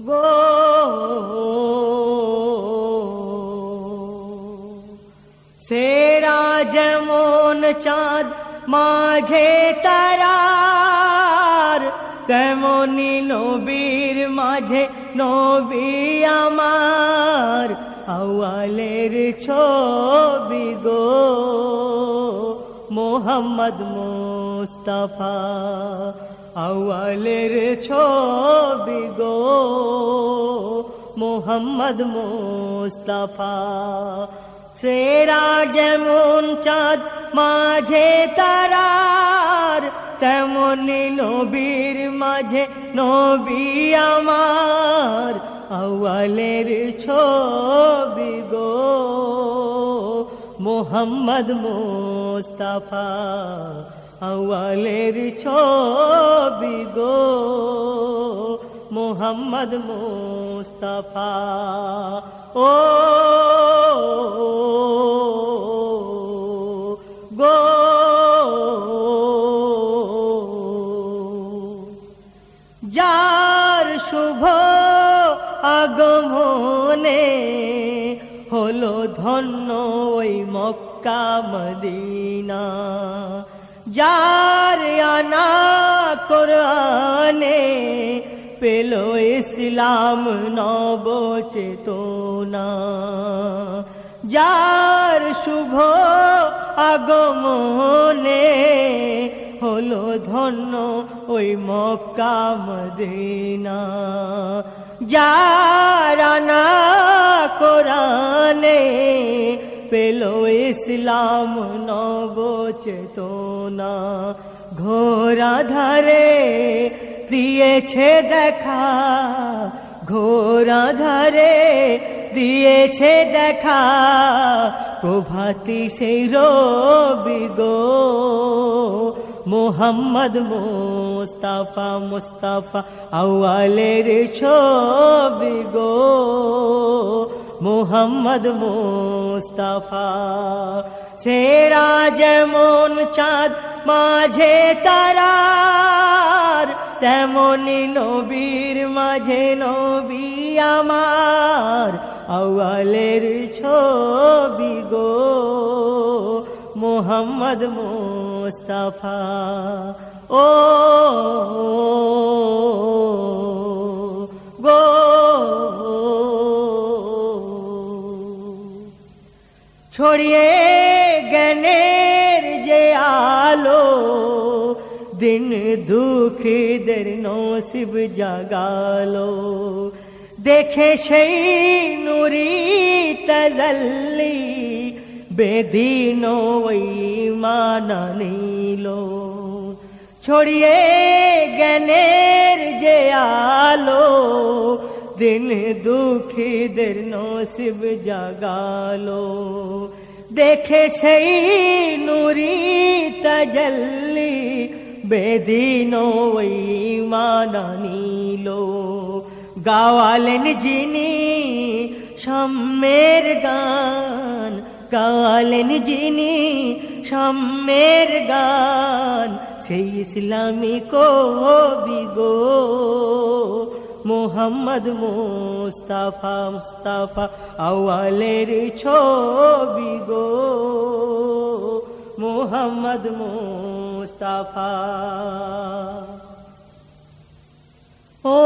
গো সেরা যেমন চাঁদ মাঝে তারার তেমনি নবীর মাঝে নবী আমার আওয়ালের ছবি গো মোহাম্মদ মুস্তাফা আওয়ালের ছবি গো। মোহাম্মদ মুস্তাফা, সেরা যেমন চাঁদ, মাঝে তারার, তেমনি নবীর মাঝে নবী আমার। আওয়ালের ছবি গো, মোহাম্মদ মুস্তাফা আওয়ালের ছবি গো মোহাম্মদ মুস্তাফা। ও গো যার শুভ আগমনে হলো ধন্য ওই মক্কা মদিনা। যার আনা কোরআনে পেল ইসলাম নব চেতনা যার শুভ আগমনে হলো ধন্য ওই মক্কা মদিনা। যারানা কোরআনে পেল ইসলাম নব চেতনা ঘোরা ধারে দিয়েছে দেখা, ঘোরা ধারে দিয়েছে দেখা, প্রভাতি সেই রবি গো। মোহাম্মদ মুস্তাফা মুস্তাফা আওয়ালের ছবি গো। মোহাম্মদ মুস্তাফা সেরা যেমন চাঁদ, মাঝে তারার। তেমনি নবীর মাঝে নবী আমার। আওয়ালের ছবি গো, মোহাম্মদ মুস্তাফা। ও ছড়িয়ে জ্ঞানের যে আলো, দিন দুঃখীদের নসিব জাগালো। দেখে সেই নুরি তজল্লি, বেদিন ওই মানা নিল। ছড়িয়ে জ্ঞানের যে দিন দুঃখীদের নসিব জাগালো দেখে সেই নুরি তজল্লি বেদিন ওই মানা নিল গাওয়ালেন যিনি সম্মের গান গাওয়ালেন যিনি সম্মের গান সেই ইসলামী কবি গো মোহাম্মদ মুস্তাফা মুস্তাফা আওয়ালের ছবি গো। মোহাম্মদ মুস্তাফা। ও